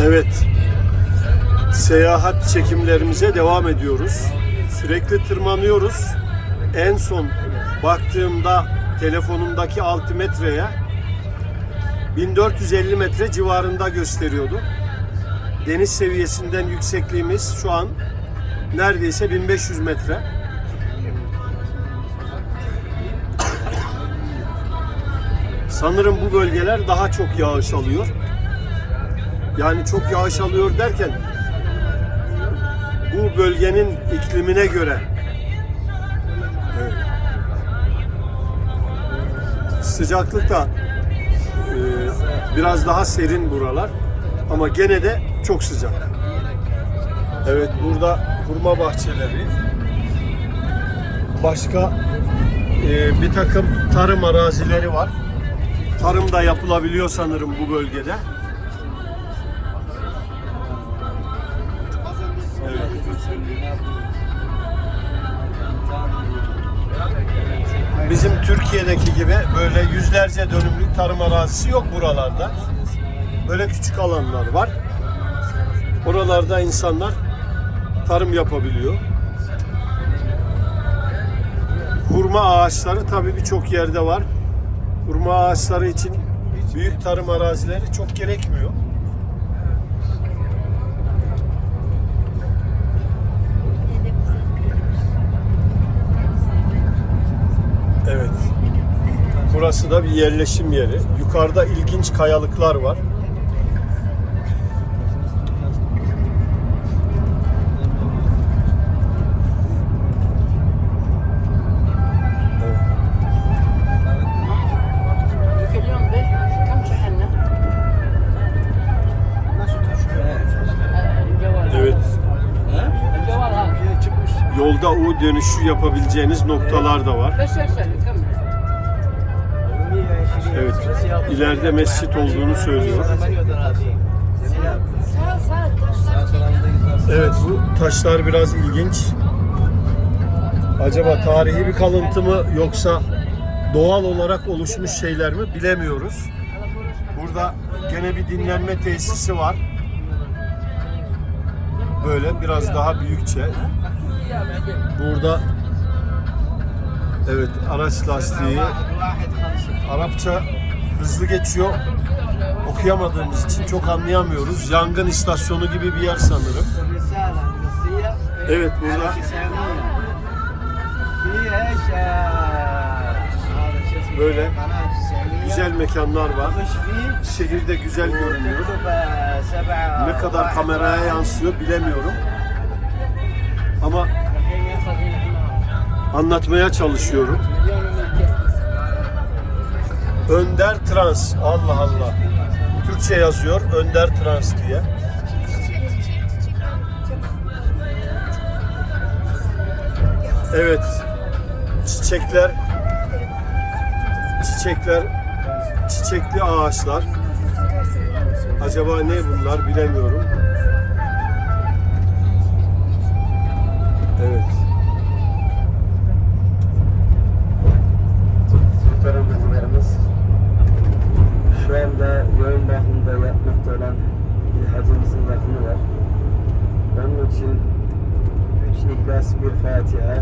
Evet. Seyahat çekimlerimize devam ediyoruz. Sürekli tırmanıyoruz. En son baktığımda telefonumdaki altimetreye 1450 metre civarında gösteriyordu. Deniz seviyesinden yüksekliğimiz şu an neredeyse 1500 metre. Sanırım bu bölgeler daha çok yağış alıyor. Yani çok yağış alıyor derken bu bölgenin iklimine göre evet. sıcaklık da e, biraz daha serin buralar ama gene de çok sıcak. Evet burada hurma bahçeleri başka e, bir takım tarım arazileri var. Tarım da yapılabiliyor sanırım bu bölgede. Bizim Türkiye'deki gibi böyle yüzlerce dönümlük tarım arazisi yok buralarda. Böyle küçük alanlar var. Oralarda insanlar tarım yapabiliyor. Hurma ağaçları tabii birçok yerde var. Hurma ağaçları için büyük tarım arazileri çok gerekmiyor. Evet. Burası da bir yerleşim yeri. Yukarıda ilginç kayalıklar var. Yolda U dönüşü yapabileceğiniz noktalar da var. Evet. İleride mescit olduğunu söylüyor. Evet bu taşlar biraz ilginç. Acaba tarihi bir kalıntı mı yoksa doğal olarak oluşmuş şeyler mi bilemiyoruz. Burada gene bir dinlenme tesisi var. Böyle biraz daha büyükçe. Burada evet araç lastiği Arapça hızlı geçiyor. Okuyamadığımız için çok anlayamıyoruz. Yangın istasyonu gibi bir yer sanırım. Evet burada Böyle güzel mekanlar var. Şehirde güzel görünüyor. Ne kadar kameraya yansıyor bilemiyorum. Ama anlatmaya çalışıyorum. Önder Trans. Allah Allah. Türkçe yazıyor. Önder Trans diye. Evet. Çiçekler çiçekler çiçekli ağaçlar. Acaba ne bunlar bilemiyorum. İhlas bir Fatiha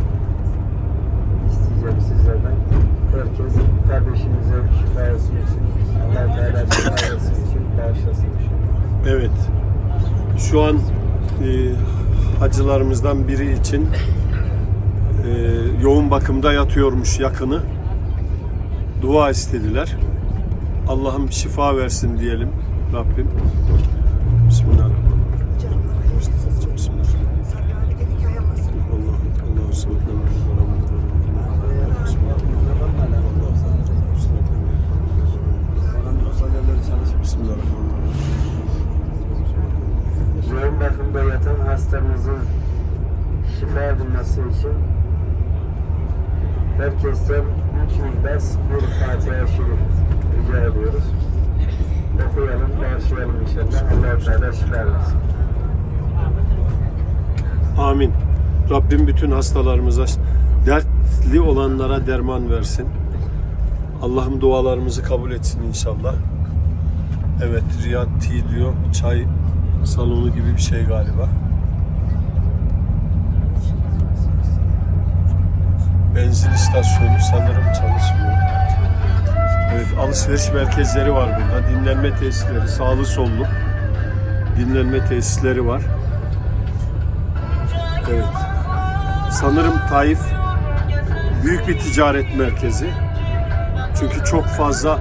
isteyeceğim sizlerden. Herkes kardeşimize şifa için, Allah Teala şifa için bağışlasın. Evet. Şu an e, hacılarımızdan biri için e, yoğun bakımda yatıyormuş yakını. Dua istediler. Allah'ım şifa versin diyelim Rabbim. Bismillahirrahmanirrahim. Bismillah. Allah Allah Bismillahirrahmanirrahim. Yoğun bakımda yatan hastamızın için herkesten üç ihlas bir Fatiha şerif rica ediyoruz. Okuyalım, bağışlayalım inşallah. Allah-u Teala şifa. Amin. Rabbim bütün hastalarımıza, dertli olanlara derman versin. Allah'ım dualarımızı kabul etsin inşallah. Evet, Riyad Tea diyor. Çay salonu gibi bir şey galiba. Benzin istasyonu sanırım çalışmıyor. Evet, alışveriş merkezleri var burada. Dinlenme tesisleri, sağlı sollu dinlenme tesisleri var. Evet. Sanırım Taif büyük bir ticaret merkezi. Çünkü çok fazla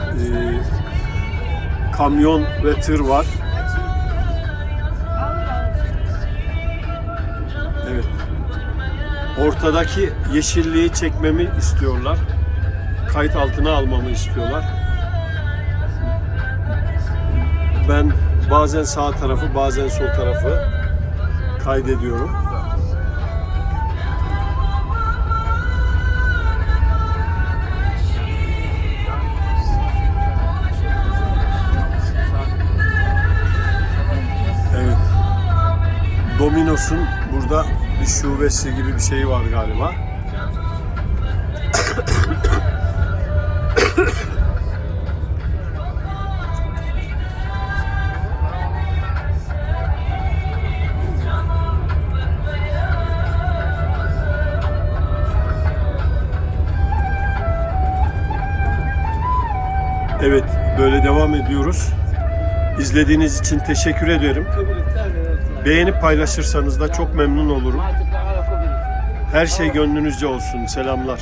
e, kamyon ve tır var. Ortadaki yeşilliği çekmemi istiyorlar. Kayıt altına almamı istiyorlar. Ben bazen sağ tarafı, bazen sol tarafı kaydediyorum. Evet. Domino's'un burada bir şubesi gibi bir şey var galiba. Evet, böyle devam ediyoruz. İzlediğiniz için teşekkür ederim. Beğenip paylaşırsanız da çok memnun olurum. Her şey gönlünüzce olsun. Selamlar.